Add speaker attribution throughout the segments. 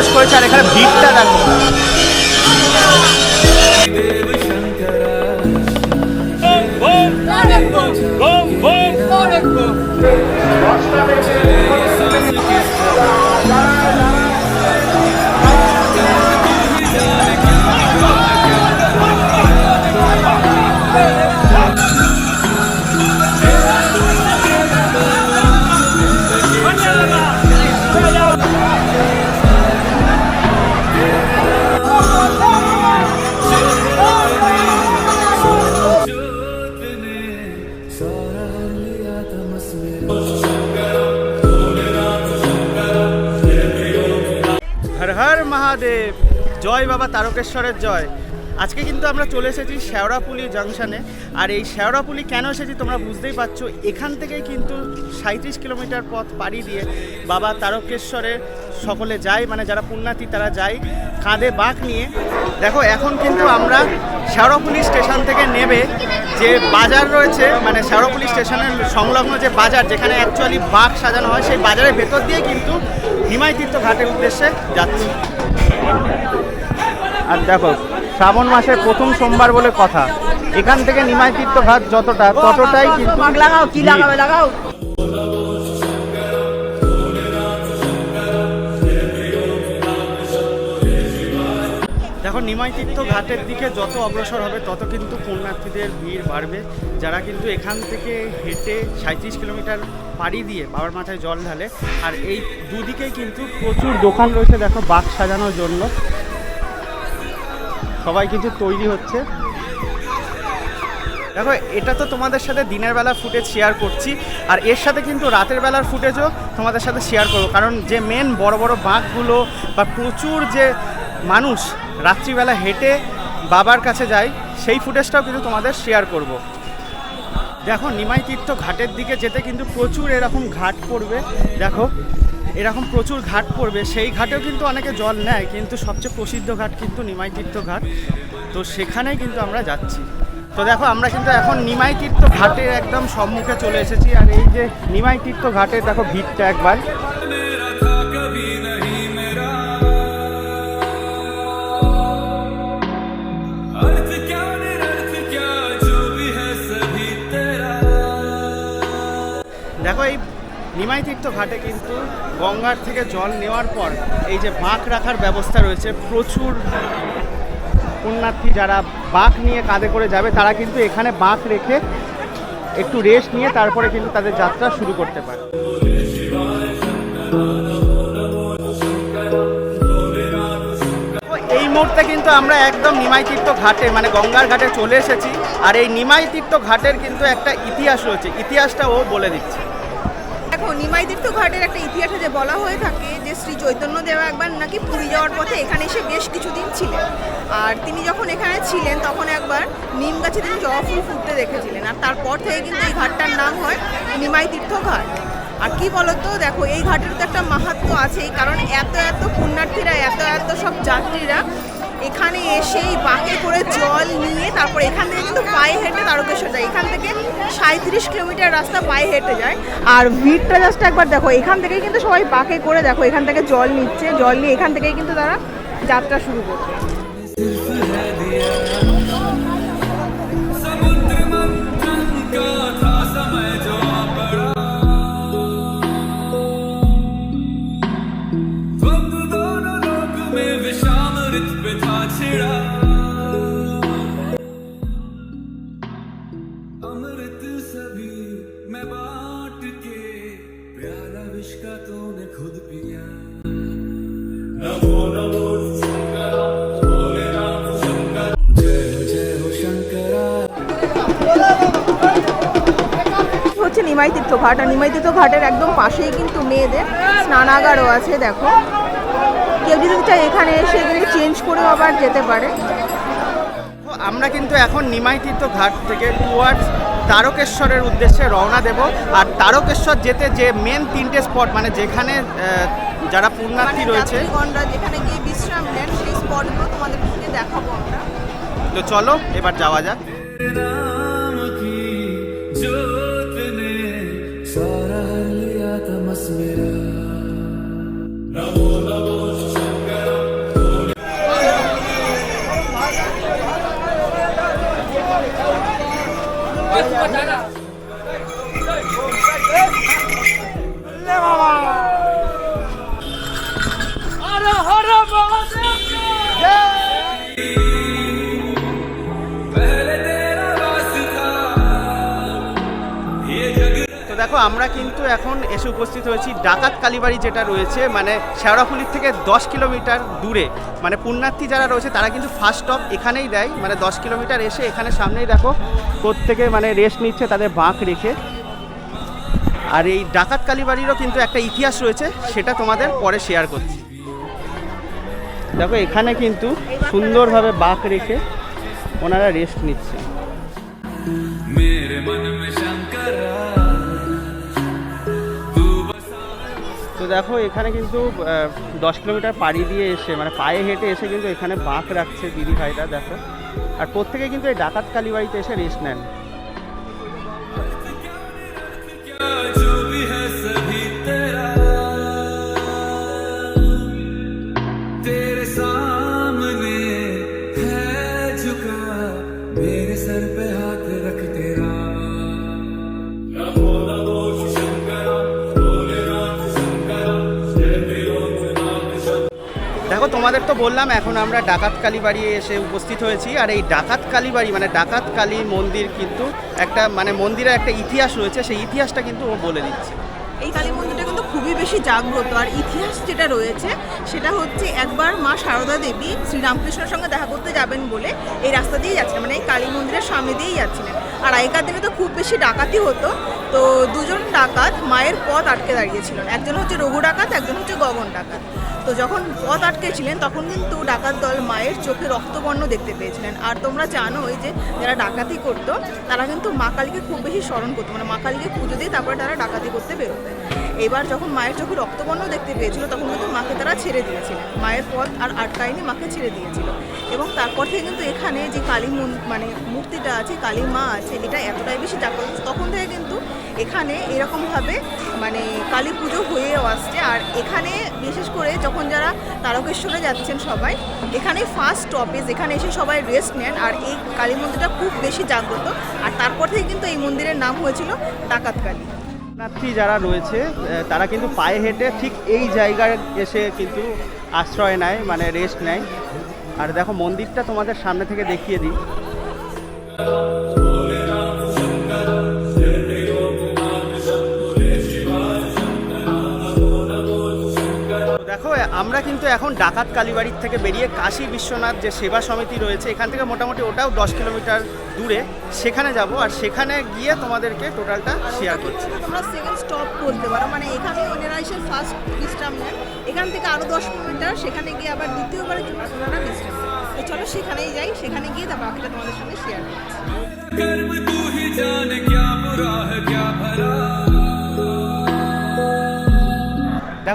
Speaker 1: প্রবেশ করেছে আর এখানে ভিড়টা দেখো হর মহাদেব। জয় বাবা তারকেশ্বরের জয়। আজকে কিন্তু আমরা চলে এসেছি শেওড়াপুলি জাংশনে। আর এই শেওড়াপুলি কেন এসেছি তোমরা বুঝতেই পারছ? এখান থেকেই কিন্তু সাঁত্রিশ কিলোমিটার পথ পাড়ি দিয়ে বাবা তারকেশ্বরে সকলে যায়। মানে যারা পুণ্যাতি তারা যায়। কাঁধে বাঁক নিয়ে। দেখো, এখন কিন্তু আমরা শেওড়াপুলি স্টেশন থেকে নেবে যে বাজার রয়েছে। মানে শেওড়াপুলি স্টেশনের সংলগ্ন যে বাজার, যেখানে অ্যাকচুয়ালি বাঘ সাজানো হয়, সেই বাজারের ভেতর দিয়ে কিন্তু নিমাই তীর্থ ঘাটের উদ্দেশ্যে যাচ্ছি। আর দেখো শ্রাবণ মাসের প্রথম সোমবার বলে কথা। এখান থেকে নিমাই তীর্থ ঘাট যতটা ততটাই কিন্তু
Speaker 2: লাগাও কি লাগাবে লাগাও।
Speaker 1: দেখো নিমাই তীর্থ ঘাটের দিকে যত অগ্রসর হবে তত কিন্তু পুণ্যার্থীদের ভিড় বাড়বে। যারা কিন্তু এখান থেকে হেঁটে সাঁত্রিশ কিলোমিটার পাড়ি দিয়ে বাবার মাথায় জল ঢালে, আর এই দুদিকেই কিন্তু প্রচুর দোকান রয়েছে, দেখো, বাঘ সাজানোর জন্য। সবাই কিন্তু তৈরি হচ্ছে। দেখো, এটা তো তোমাদের সাথে দিনের বেলা ফুটেজ শেয়ার করছি, আর এর সাথে কিন্তু রাতের বেলার ফুটেজও তোমাদের সাথে শেয়ার করব। কারণ যে মেন বড় বড় বাঁকগুলো বা প্রচুর যে মানুষ রাত্রিবেলা হেঁটে বাবার কাছে যায়, সেই ফুটেজটাও কিন্তু তোমাদের শেয়ার করব। দেখো, নিমাই তীর্থ ঘাটের দিকে যেতে কিন্তু প্রচুর এরকম ঘাট পড়বে। দেখো, এরকম প্রচুর ঘাট পড়বে। সেই ঘাটেও কিন্তু অনেকে জল নেয়, কিন্তু সবচেয়ে প্রসিদ্ধ ঘাট কিন্তু নিমাই তীর্থ ঘাট। তো সেখানেই কিন্তু আমরা যাচ্ছি। তো দেখো, আমরা কিন্তু এখন নিমাই তীর্থ ঘাটের একদম সম্মুখে চলে এসেছি। আর এই যে নিমাই তীর্থ ঘাটে দেখো, ভিড়টা একবার। দেখো, এই নিমাই তীর্থ ঘাটে কিন্তু গঙ্গার থেকে জল নেওয়ার পর এই যে বাঁক রাখার ব্যবস্থা রয়েছে, প্রচুর পুণ্যার্থী যারা বাঁক নিয়ে কাঁধে করে যাবে, তারা কিন্তু এখানে বাঁক রেখে একটু রেস্ট নিয়ে তারপরে কিন্তু তাদের যাত্রা শুরু করতে পারে। এই মুহূর্তে কিন্তু আমরা একদম নিমাই তীর্থ ঘাটে মানে গঙ্গার ঘাটে চলে এসেছি। আর এই নিমাই তীর্থ ঘাটের কিন্তু একটা ইতিহাস রয়েছে, ইতিহাসটা ও বলে দিচ্ছে।
Speaker 2: দেখো নিমাই তীর্থ ঘাটের একটা ইতিহাসে যে বলা হয়ে থাকে যে শ্রী চৈতন্য দেব একবার নাকি পুরী যাওয়ার পথে এখানে এসে বেশ কিছুদিন ছিলেন। আর তিনি যখন এখানে ছিলেন, তখন একবার নিম গাছে তিনি জবা ফুল ফুটতে দেখেছিলেন। আর তারপর থেকে কিন্তু এই ঘাটটার নাম হয় নিমাই তীর্থ ঘাট। আর কি বলতো, দেখো, এই ঘাটের তো একটা মাহাত্ম্য আছেই কারণ এত এত পুণ্যার্থীরা, এত এত সব যাত্রীরা এখানে এসে এই বাঁকে করে জল নিয়ে তারপর এখান থেকে কিন্তু পায়ে হেঁটে তারকেশ্বর যায়। এখান থেকে সাঁত্রিশ কিলোমিটার রাস্তা পায়ে হেঁটে যায়। আর ভিড়টা জাস্ট একবার দেখো, এখান থেকেই কিন্তু সবাই বাঁকে করে দেখো, এখান থেকে জল নিচ্ছে, জল নিয়ে এখান থেকেই কিন্তু তারা যাত্রা শুরু করছে।
Speaker 3: का तूने खुद पिया नमो नमो शंकरा भोलेनाथ शंकर जय हो जय हो शंकरा
Speaker 2: হচ্ছে নিমাই তীর্থ ঘাট আর নিমাই তীর্থ ঘাটের একদম পাশেই কিন্তু মেয়েদের স্নানাগারও আছে দেখো কেউ যদি চায় এখানে এসে এগুলো চেঞ্জ করেও আবার যেতে পারে
Speaker 1: তো আমরা কিন্তু এখন নিমাই তীর্থ ঘাট থেকে টুয়ার্ডস তারকেশ্বরের উদ্দেশ্যে রওনা দেব। আর তারকেশ্বর যেতে যে মেন তিনটে স্পট মানে যেখানে যারা পুণ্যার্থী
Speaker 2: মানে
Speaker 1: রয়েছে।
Speaker 2: যেখানে গিয়ে বিশ্রাম নেন সেই স্পটগুলো তোমাদের সঙ্গে দেখাবো আমরা।
Speaker 1: তো চলো এবার যাওয়া যাক। দেখো, আমরা কিন্তু এখন এসে উপস্থিত হয়েছি ডাকাত কালীবাড়ি যেটা রয়েছে মানে শেওড়াফুলির থেকে দশ কিলোমিটার দূরে। মানে পুণ্যার্থী যারা রয়েছে, তারা কিন্তু ফার্স্ট স্টপ এখানেই দেয়। মানে দশ কিলোমিটার এসে এখানে সামনেই দেখো, প্রত্যেকে মানে রেস্ট নিচ্ছে তাদের বাঁক রেখে। আর এই ডাকাত কালীবাড়িরও কিন্তু একটা ইতিহাস রয়েছে, সেটা তোমাদের পরে শেয়ার করছি। দেখো, এখানে কিন্তু সুন্দরভাবে বাঁক রেখে ওনারা রেস্ট নিচ্ছে। তো দেখো, এখানে কিন্তু দশ কিলোমিটার পাড়ি দিয়ে এসে মানে পায়ে হেঁটে এসে কিন্তু এখানে বাঁক রাখছে দিদি ভাইটা দেখো। আর প্রত্যেকে কিন্তু এই ডাকাত কালীবাড়িতে এসে রেস্ট নেন। তোমাদের তো বললাম, এখন আমরা ডাকাত কালীবাড়ি এসে উপস্থিত হয়েছি। আর এই ডাকাত কালীবাড়ি মানে ডাকাত কালী মন্দির কিন্তু একটা মানে মন্দিরের একটা ইতিহাস রয়েছে, সেই ইতিহাসটা কিন্তু ও বলে দিচ্ছে।
Speaker 4: খুবই বেশি জাগ্রত। আর ইতিহাস যেটা রয়েছে, সেটা হচ্ছে একবার মা সারদা দেবী শ্রীরামকৃষ্ণের সঙ্গে দেখা করতে যাবেন বলে এই রাস্তা দিয়েই যাচ্ছিলেন মানে এই কালী মন্দিরের সামনে দিয়েই যাচ্ছিলেন। আর আগেকার দিনে তো খুব বেশি ডাকাতি হতো, তো দুজন ডাকাত মায়ের পথ আটকে দাঁড়িয়েছিলেন একজন হচ্ছে রঘু ডাকাত, একজন হচ্ছে গগন ডাকাত। তো যখন পথ আটকেছিলেন, তখন কিন্তু ডাকাত দল মায়ের চোখে রক্তবর্ণ দেখতে পেয়েছিলেন। আর তোমরা জানো ওই যে যারা ডাকাতি করতো, তারা কিন্তু মা কালীকে খুব বেশি স্মরণ করতো। মানে মা কালীকে পুজো দিয়ে তারপরে তারা ডাকাতি করতে বেরোতেন এবার যখন মায়ের চোখে রক্তবর্ণ দেখতে পেয়েছিল, তখন কিন্তু মাকে তারা ছেড়ে দিয়েছিলেন। মায়ের পথ আর আটকায়নি, মাকে ছেড়ে দিয়েছিল। এবং তারপর থেকে কিন্তু এখানে যে কালী মন- মানে মূর্তিটা আছে, কালী মা আছে, এটা এতটাই বেশি জাগ্রত। তখন থেকে কিন্তু এখানে এরকমভাবে মানে কালী পুজো হয়েও আসছে। আর এখানে বিশেষ করে যখন যারা তারকেশ্বরে যাচ্ছেন সবাই এখানে ফার্স্ট স্টপেজ এখানে এসে সবাই রেস্ট নেন। আর এই কালী মন্দিরটা খুব বেশি জাগ্রত। আর তারপর থেকে কিন্তু এই মন্দিরের নাম হয়েছিল ডাকাত কালী
Speaker 1: পুণ্যার্থী যারা রয়েছে তারা কিন্তু পায়ে হেঁটে ঠিক এই জায়গায় এসে কিন্তু আশ্রয় নেয় মানে রেস্ট নেয়। আর দেখো, মন্দিরটা তোমাদের সামনে থেকে দেখিয়ে দিই। আমরা কিন্তু এখন ডাকাত কালীবাড়ির থেকে বেরিয়ে কাশী বিশ্বনাথ যে সেবা সমিতি রয়েছে এখান থেকে মোটামুটি ওটাও দশ কিলোমিটার দূরে। সেখানে যাব আর সেখানে গিয়ে তোমাদেরকে টোটালটা শেয়ার করছি।
Speaker 4: তোমরা সেকেন্ড স্টপ করতে পারো। মানে এখানে ওনারা এসে ফার্স্ট বিশ্রাম নেন এখান থেকে আরও দশ কিলোমিটার সেখানে গিয়ে আবার দ্বিতীয়বার ওনারা বিশ্রাম তো চলো সেখানেই যাই সেখানে গিয়ে তারপর বাকিটা তোমাদের সঙ্গে শেয়ার করছি।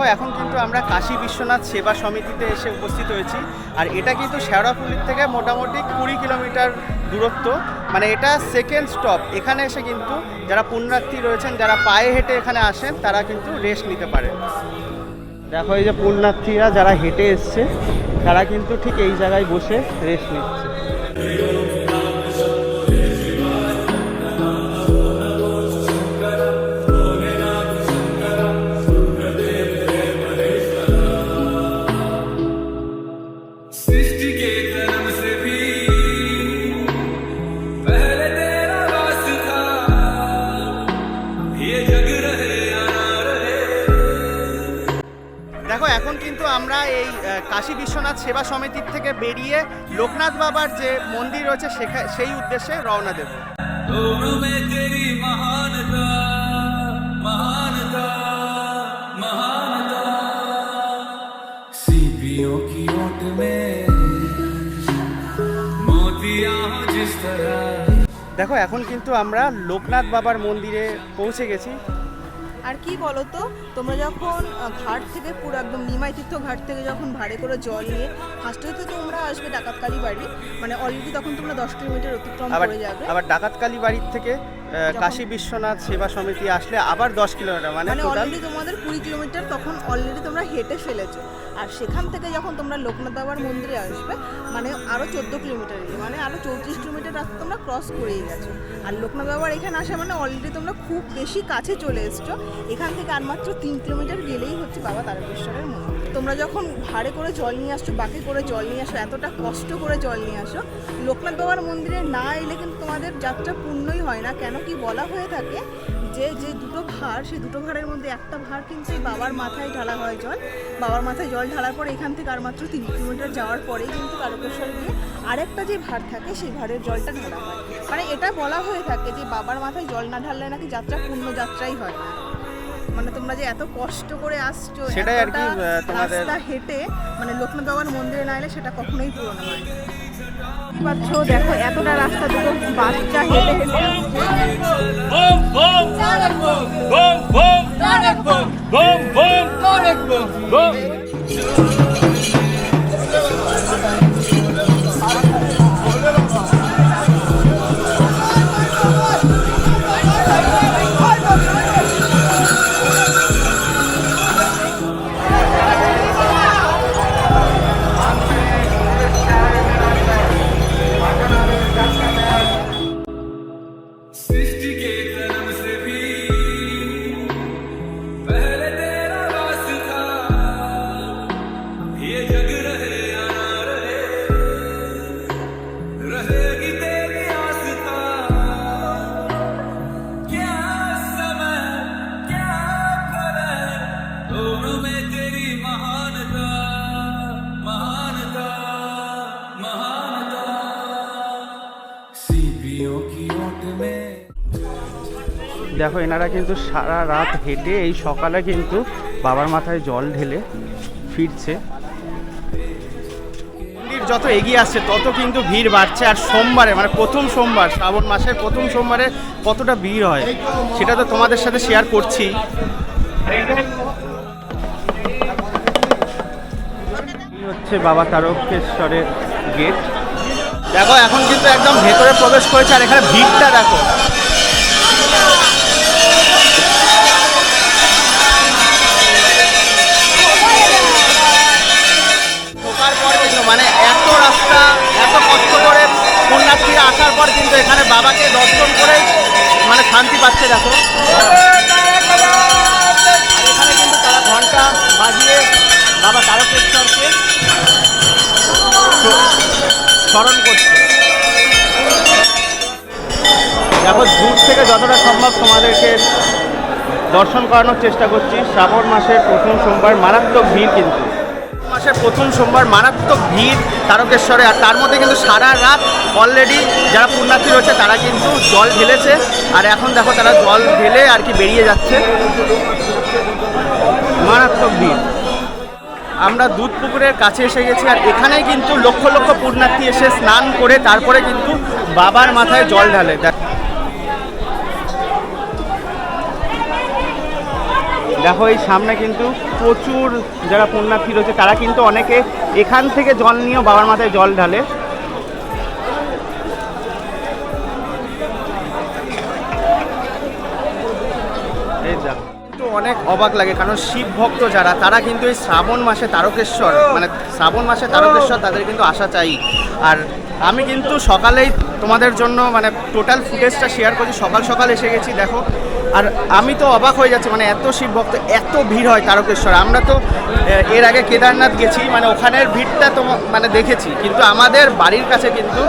Speaker 1: দেখো, এখন কিন্তু আমরা কাশী বিশ্বনাথ সেবা সমিতিতে এসে উপস্থিত হয়েছি। আর এটা কিন্তু শেওড়াফুলির থেকে মোটামুটি কুড়ি কিলোমিটার দূরত্ব। মানে এটা সেকেন্ড স্টপ এখানে এসে কিন্তু যারা পুণ্যার্থী রয়েছেন, যারা পায়ে হেঁটে এখানে আসেন, তারা কিন্তু রেস্ট নিতে পারে। দেখো, এই যে পুণ্যার্থীরা যারা হেঁটে এসছে, তারা কিন্তু ঠিক এই জায়গায় বসে রেস্ট নিচ্ছে। সেবা সমিতির থেকে বেরিয়ে লোকনাথ বাবার যে মন্দির রয়েছে সেই উদ্দেশ্যে রওনা দেব। দেখো এখন কিন্তু আমরা লোকনাথ বাবার মন্দিরে পৌঁছে গেছি।
Speaker 4: আর কি বলতো তোমরা যখন ঘাট থেকে পুরো একদম নিমাই তীর্থ ঘাট থেকে যখন ভাড়ে করে জল নিয়ে ফার্স্টে তো তোমরা আসবে ডাকাতকালী বাড়ি মানে অলরেডি তখন তোমরা দশ কিলোমিটার অতিক্রম করে যাবে।
Speaker 1: আবার ডাকাতকালী বাড়ির থেকে কাশী বিশ্বনাথ সেবা সমিতি আসলে আবার দশ কিলোমিটার মানে
Speaker 4: মানে অলরেডি তোমাদের কুড়ি কিলোমিটার তখন অলরেডি তোমরা হেঁটে ফেলেছো। আর সেখান থেকে যখন তোমরা লোকনাথ বাবার মন্দিরে আসবে মানে আরও চোদ্দ কিলোমিটার মানে আরও চৌত্রিশ কিলোমিটার রাস্তা তোমরা ক্রস করেই গেছো। আর লোকনাথ বাবার এখানে আসা মানে অলরেডি তোমরা খুব বেশি কাছে চলে এসছো। এখান থেকে আর মাত্র তিন কিলোমিটার গেলেই হচ্ছে বাবা তারকেশ্বরের মন্দির। তোমরা যখন ভাড়ে করে জল নিয়ে আসছো, বাকি করে জল নিয়ে আসো, এতটা কষ্ট করে জল নিয়ে আসো, লোকনাথ বাবার মন্দিরে না এলে কিন্তু তোমাদের যাত্রা পূর্ণই হয় না। কেন কি বলা হয়ে থাকে যে যে দুটো ভার সেই দুটো ভারের মধ্যে একটা ভার কিন্তু বাবার মাথায় ঢালা হয় জল। বাবার মাথায় জল ঢালার পর এখান থেকে আর মাত্র তিন কিলোমিটার যাওয়ার পরেই কিন্তু তারকেশ্বর গিয়ে আরেকটা যে ভার থাকে, সেই ভারের জলটা ঢালা হয়। মানে এটা বলা হয়ে থাকে যে, বাবার মাথায় জল না ঢাললে নাকি যাত্রা পূর্ণ যাত্রাই হয় না। মানে তোমরা যে এত কষ্ট করে আসছো
Speaker 1: সেটাই আর কি, তোমাদের-
Speaker 4: রাস্তা হেঁটে মানে লোকনাথ বাবার মন্দিরে না এলে সেটা কখনোই পূরণ হয়। পাচ্ছ দেখো এতটা রাস্তা দুটো বাচ্চা হেঁটে হেঁটে
Speaker 1: দেখো এনারা কিন্তু সারা রাত হেঁটে এই সকালে কিন্তু বাবার মাথায় জল ঢেলে ফিরছে। মন্দির যত এগিয়ে আসছে তত কিন্তু ভিড় বাড়ছে। আর সোমবারে মানে প্রথম সোমবার শ্রাবণ মাসের প্রথম সোমবারে কতটা ভিড় হয় সেটা তো তোমাদের সাথে শেয়ার করছি। হচ্ছে বাবা তারকেশ্বরের গেট দেখো এখন কিন্তু একদম ভেতরে প্রবেশ করেছে আর এখানে ভিড়টা দেখো। এত কষ্ট করে পুণ্যার্থীরা আসার পর কিন্তু এখানে বাবাকে দর্শন করে মানে শান্তি পাচ্ছে, দেখো। এখানে কিন্তু তারা ঘণ্টা বাজিয়ে বাবা তারকেশ্বরকে স্মরণ করছে। দেখো, দূর থেকে যতটা সম্ভব তোমাদেরকে দর্শন করানোর চেষ্টা করছি। শ্রাবণ মাসের প্রথম সোমবার মারাত্মক ভিড় কিন্তু। মাসের প্রথম সোমবার মারাত্মক ভিড় তারকেশ্বরে। আর তার মধ্যে কিন্তু সারা রাত অলরেডি যারা পুণ্যার্থী রয়েছে, তারা কিন্তু জল ঢেলেছে। আর এখন দেখো তারা জল ঢেলে আর কি বেরিয়ে যাচ্ছে। মারাত্মক ভিড়। আমরা দুধ পুকুরের কাছে এসে গেছি আর এখানেই কিন্তু লক্ষ লক্ষ পুণ্যার্থী এসে স্নান করে তারপরে কিন্তু বাবার মাথায় জল ঢালে। দেখ- দেখো, এই সামনে কিন্তু প্রচুর যারা পুণ্যার্থী রয়েছে, তারা কিন্তু অনেকে এখান থেকে জল নিয়েও বাবার মাথায় জল ঢালে। অনেক অবাক লাগে, কারণ শিব ভক্ত যারা, তারা কিন্তু এই শ্রাবণ মাসে তারকেশ্বর মানে শ্রাবণ মাসে তারকেশ্বর, তাদের কিন্তু আসা চাই। আর আমি কিন্তু সকালেই তোমাদের জন্য মানে টোটাল ফুটেজটা শেয়ার করছি। সকাল সকাল এসে গেছি, দেখো। আর আমি তো অবাক হয়ে যাচ্ছি মানে এত শিব ভক্ত, এত ভিড় হয় তারকেশ্বর। আমরা তো এর আগে কেদারনাথ গেছি মানে ওখানের ভিড়টা তো মানে দেখেছি। কিন্তু আমাদের বাড়ির কাছে কিন্তু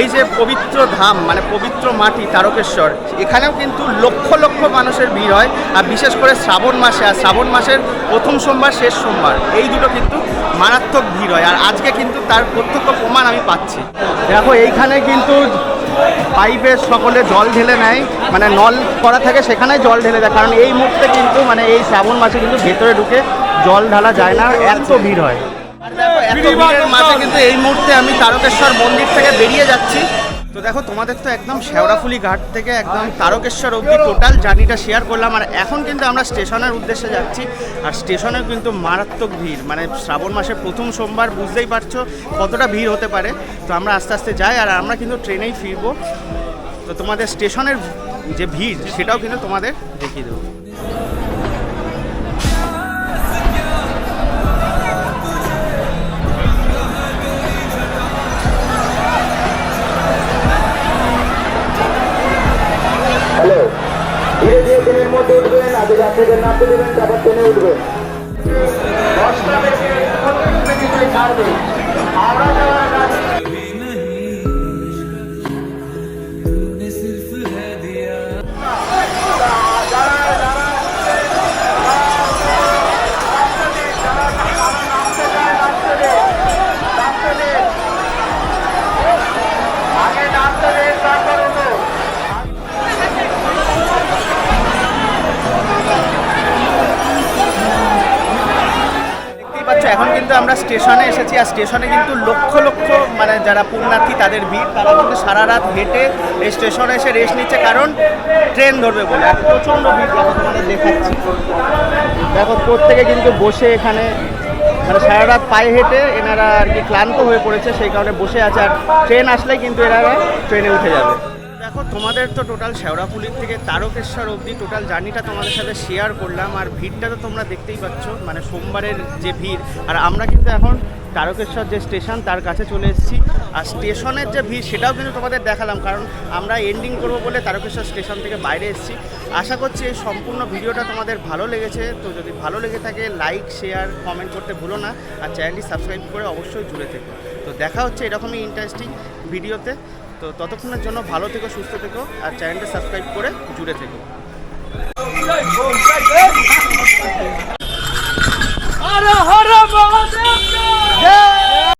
Speaker 1: এই যে পবিত্র ধাম মানে পবিত্র মাটি, তারকেশ্বর, এখানেও কিন্তু লক্ষ লক্ষ মানুষের ভিড় হয়। আর বিশেষ করে শ্রাবণ মাসে, আর শ্রাবণ মাসের প্রথম সোমবার, শেষ সোমবার, এই দুটো কিন্তু মারাত্মক ভিড় হয়, আর আজকে কিন্তু তার প্রত্যক্ষ প্রমাণ আমি পাচ্ছি। দেখো, এইখানে কিন্তু পাইপে সকলে জল ঢেলে নেয় মানে নল করা থাকে সেখানে জল ঢেলে দেয়, কারণ এই মুহূর্তে কিন্তু মানে এই শ্রাবণ মাসে কিন্তু ভেতরে ঢুকে জল ঢালা যায় না, এত ভিড় হয়। এত ভিড়ের মাঝে কিন্তু এই মুহূর্তে আমি তারকেশ্বর মন্দির থেকে বেরিয়ে যাচ্ছি। তো দেখো, তোমাদের তো একদম শেওড়াফুলি ঘাট থেকে একদম তারকেশ্বর অবধি টোটাল জার্নিটা শেয়ার করলাম। আর এখন কিন্তু আমরা স্টেশনের উদ্দেশ্যে যাচ্ছি। আর স্টেশনে কিন্তু মারাত্মক ভিড়। মানে শ্রাবণ মাসের প্রথম সোমবার, বুঝতেই পারছ কতটা ভিড় হতে পারে। তো আমরা আস্তে আস্তে যাই, আর আমরা কিন্তু ট্রেনেই ফিরবো। তো তোমাদের স্টেশনের যে ভিড়, সেটাও কিন্তু তোমাদের দেখিয়ে দেবো।
Speaker 2: উঠবেন আগে যাত্রীদের নামতে দেবেন তারপর টেনে উঠবেন
Speaker 1: এখন কিন্তু আমরা স্টেশনে এসেছি, আর স্টেশনে কিন্তু লক্ষ লক্ষ মানে যারা পুণ্যার্থী তাদের ভিড়, তারা কিন্তু সারা রাত হেঁটে এই স্টেশনে এসে রেস্ট নিচ্ছে, কারণ ট্রেন ধরবে বলে। প্রচণ্ড ভিড় তোমাদের দেখাচ্ছি। দেখো, প্রত্যেকে কিন্তু বসে এখানে মানে সারা রাত পায়ে হেঁটে এনারা আর কি ক্লান্ত হয়ে পড়েছে, সেই কারণে বসে আছে, আর ট্রেন আসলেই কিন্তু এনারা ট্রেনে উঠে যাবে। দেখো, তোমাদের তো টোটাল শেওড়াপুলির থেকে তারকেশ্বর অবধি টোটাল জার্নিটা তোমাদের সাথে শেয়ার করলাম। আর ভিড়টা তো তোমরা দেখতেই পাচ্ছ মানে সোমবারের যে ভিড়। আর আমরা কিন্তু এখন তারকেশ্বর যে স্টেশন তার কাছে চলে এসেছি। আর স্টেশনের যে ভিড়, সেটাও কিন্তু তোমাদের দেখালাম। কারণ আমরা এন্ডিং করব বলে তারকেশ্বর স্টেশন থেকে বাইরে এসেছি। আশা করছি এই সম্পূর্ণ ভিডিওটা তোমাদের ভালো লেগেছে। তো যদি ভালো লেগে থাকে লাইক শেয়ার কমেন্ট করতে ভুলো না। আর চ্যানেলটি সাবস্ক্রাইব করে অবশ্যই জুড়ে থেকো। তো দেখা হচ্ছে এরকমই ইন্টারেস্টিং ভিডিওতে তো ততক্ষণের জন্য ভালো থেকো, সুস্থ থেকো, আর চ্যানেলটা সাবস্ক্রাইব করে জুড়ে থেকো।
Speaker 3: হর হর মহাদেব